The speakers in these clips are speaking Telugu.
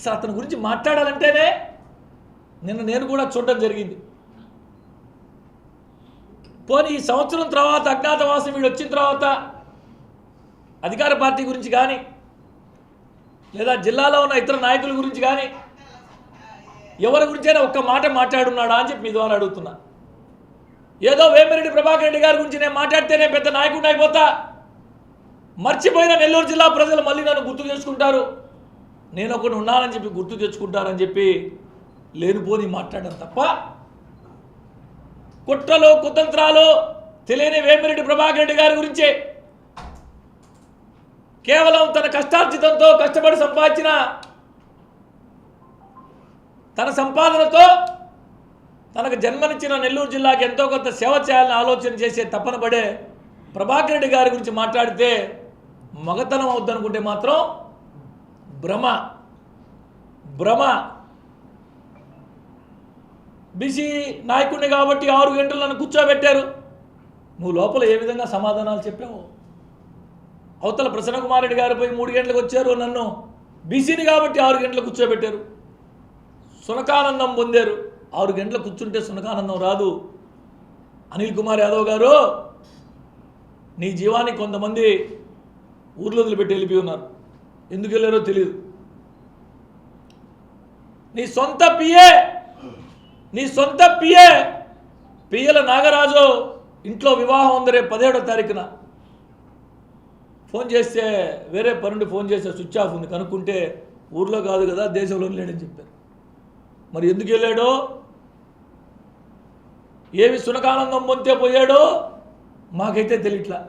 అసలు అతని గురించి మాట్లాడాలంటేనే నిన్న నేను కూడా చూడడం జరిగింది. పోనీ ఈ సంవత్సరం తర్వాత అజ్ఞాతవాసం వీడు వచ్చిన తర్వాత అధికార పార్టీ గురించి కానీ లేదా జిల్లాలో ఉన్న ఇతర నాయకుల గురించి కానీ ఎవరి గురించైనా ఒక్క మాట మాట్లాడున్నాడా అని చెప్పి మీ ద్వారా అడుగుతున్నా. ఏదో వేమిరెడ్డి ప్రభాకర్ రెడ్డి గారి గురించి నేను మాట్లాడితేనే పెద్ద నాయకుడిని అయిపోతా. మర్చిపోయిన నెల్లూరు జిల్లా ప్రజలు మళ్ళీ నన్ను గుర్తు చేసుకుంటారు. నేను ఒకటి ఉన్నానని చెప్పి గుర్తు తెచ్చుకుంటారని చెప్పి లేనిపోని మాట్లాడడం తప్ప కుట్రలు కుతంత్రాలు తెలియని వేమిరెడ్డి ప్రభాకర్ రెడ్డి గారి గురించే. కేవలం తన కష్టార్జితంతో కష్టపడి సంపాదించిన తన సంపాదనతో తనకు జన్మనిచ్చిన నెల్లూరు జిల్లాకి ఎంతో కొంత సేవ చేయాలని ఆలోచన చేసే తపన పడే ప్రభాకర్ రెడ్డి గారి గురించి మాట్లాడితే మగతనం అవుద్దనుకుంటే మాత్రం భ్రమ. భ్రమ. బీసీ నాయకుడిని కాబట్టి ఆరు గంటలు నన్ను కూర్చోబెట్టారు. నువ్వు లోపల ఏ విధంగా సమాధానాలు చెప్పావు? అవతల ప్రసన్న కుమార్ రెడ్డి గారు పోయి మూడు గంటలకు వచ్చారు నన్ను బీసీని కాబట్టి ఆరు గంటలు కూర్చోబెట్టారు. సునకానందం పొందారు. ఆరు గంటలు కూర్చుంటే సునకానందం రాదు. అనిల్ కుమార్ యాదవ్ గారు నీ జీవానికి కొంతమంది ఊర్లో వదిలిపెట్టి వెళ్ళిపోయి ఉన్నారు. ఎందుకు వెళ్ళారో తెలియదు నీ సొంత పిఏ నీ సొంత పిఏ పియ్యల నాగరాజు ఇంట్లో వివాహం ఉంది రేపు పదిహేడో తారీఖున. ఫోన్ చేస్తే వేరే పనుండి ఫోన్ చేస్తే స్విచ్ ఆఫ్ ఉంది. కనుక్కుంటే ఊర్లో కాదు కదా దేశంలో లేడని చెప్పారు. మరి ఎందుకు వెళ్ళాడో? ఏమి సునకానందం పొందితే పోయాడో? మాకైతే తెలియట్లా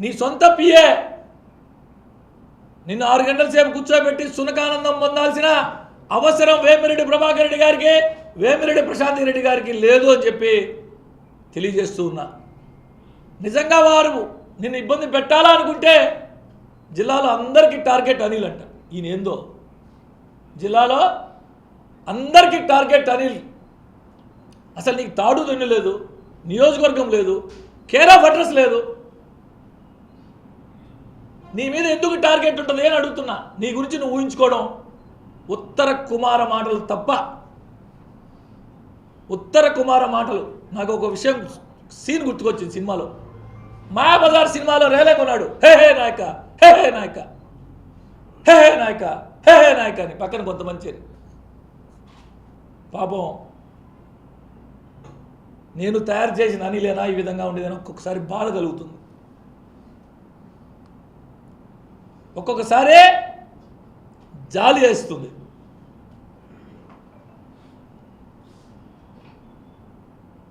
నీ సొంత పియే నిన్ను ఆరు గంటల సేపు కూర్చోబెట్టి సునకానందం పొందాల్సిన అవసరం వేమిరెడ్డి ప్రభాకర్ రెడ్డి గారికి వేమిరెడ్డి ప్రశాంత్ రెడ్డి గారికి లేదు అని చెప్పి తెలియజేస్తూ ఉన్నా. నిజంగా వారు నిన్ను ఇబ్బంది పెట్టాలా అనుకుంటే జిల్లాలో అందరికీ టార్గెట్ అనిల్ అంట. ఈయన ఏందో? జిల్లాలో అందరికీ టార్గెట్ అనిల్. అసలు నీకు తాడు దున్ని లేదు నియోజకవర్గం లేదు కేర్ ఆఫ్ అడ్రస్ లేదు నీ మీద ఎందుకు టార్గెట్ ఉంటుంది అని అడుగుతున్నా. నీ గురించి నువ్వు ఊహించుకోవడం. ఉత్తర కుమార మాటలు తప్ప. ఉత్తర కుమార మాటలు. నాకు ఒక విషయం సీన్ గుర్తుకొచ్చింది సినిమాలో. మాయాబజార్ సినిమాలో రేలే కొన్నాడు. హే హే నాయక హే హే నాయక. హే హే నాయక హే హే నాయక అని పక్కన కొంతమంది చేరి. పాపం నేను తయారు చేసిన అనిలేనా ఈ విధంగా ఉండేదని ఒక్కొక్కసారి బాధ కలుగుతుంది. ఒక్కొక్కసారి జాలి వేస్తుంది.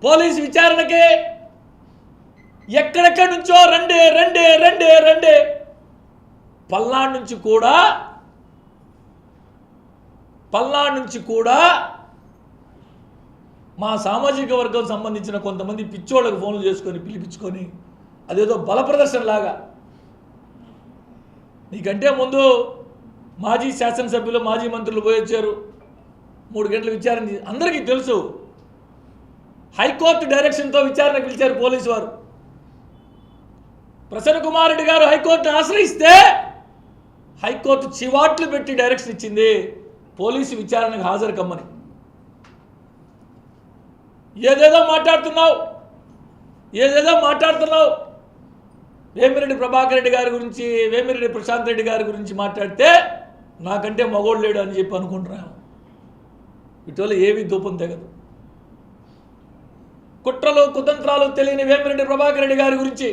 పోలీస్ విచారణకి ఎక్కడెక్కడి నుంచో రెండే రెండే రెండే రెండే. పల్నాడు నుంచి కూడా పల్నాడు నుంచి కూడా మా సామాజిక వర్గం సంబంధించిన కొంతమంది పిచ్చోళ్ళకు ఫోన్లు చేసుకొని పిలిపించుకొని అదేదో బల ప్రదర్శనలాగా నీకంటే ముందు మాజీ శాసనసభ్యులు మాజీ మంత్రులు పోయి వచ్చారు మూడు గంటలు విచారణ చేసి- అందరికీ తెలుసు. హైకోర్టు డైరెక్షన్తో విచారణ పిలిచారు పోలీసు వారు. ప్రసన్న కుమార్ రెడ్డి గారు హైకోర్టును ఆశ్రయిస్తే హైకోర్టు చివాట్లు పెట్టి డైరెక్షన్ ఇచ్చింది పోలీసు విచారణకు హాజరు కమ్మని ఏదేదో మాట్లాడుతున్నావు. ఏదేదో మాట్లాడుతున్నావు. వేమిరెడ్డి ప్రభాకర్ రెడ్డి గారి గురించి వేమిరెడ్డి ప్రశాంత్ రెడ్డి గారి గురించి మాట్లాడితే నాకంటే మగోడు లేడు అని చెప్పి అనుకుంటున్నాను ఇటీవల ఏవి దూపం తెగదు. కుట్రలు కుతంత్రాలు తెలియని వేమిరెడ్డి ప్రభాకర్ రెడ్డి గారి గురించి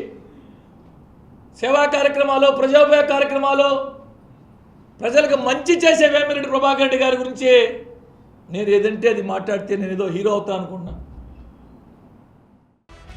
సేవా కార్యక్రమాలు ప్రజోపయోగ కార్యక్రమాలు ప్రజలకు మంచి చేసే వేమిరెడ్డి ప్రభాకర్ రెడ్డి గారి గురించి నేను ఏదంటే అది మాట్లాడితే నేను ఏదో హీరో అవుతా అనుకుంటున్నాను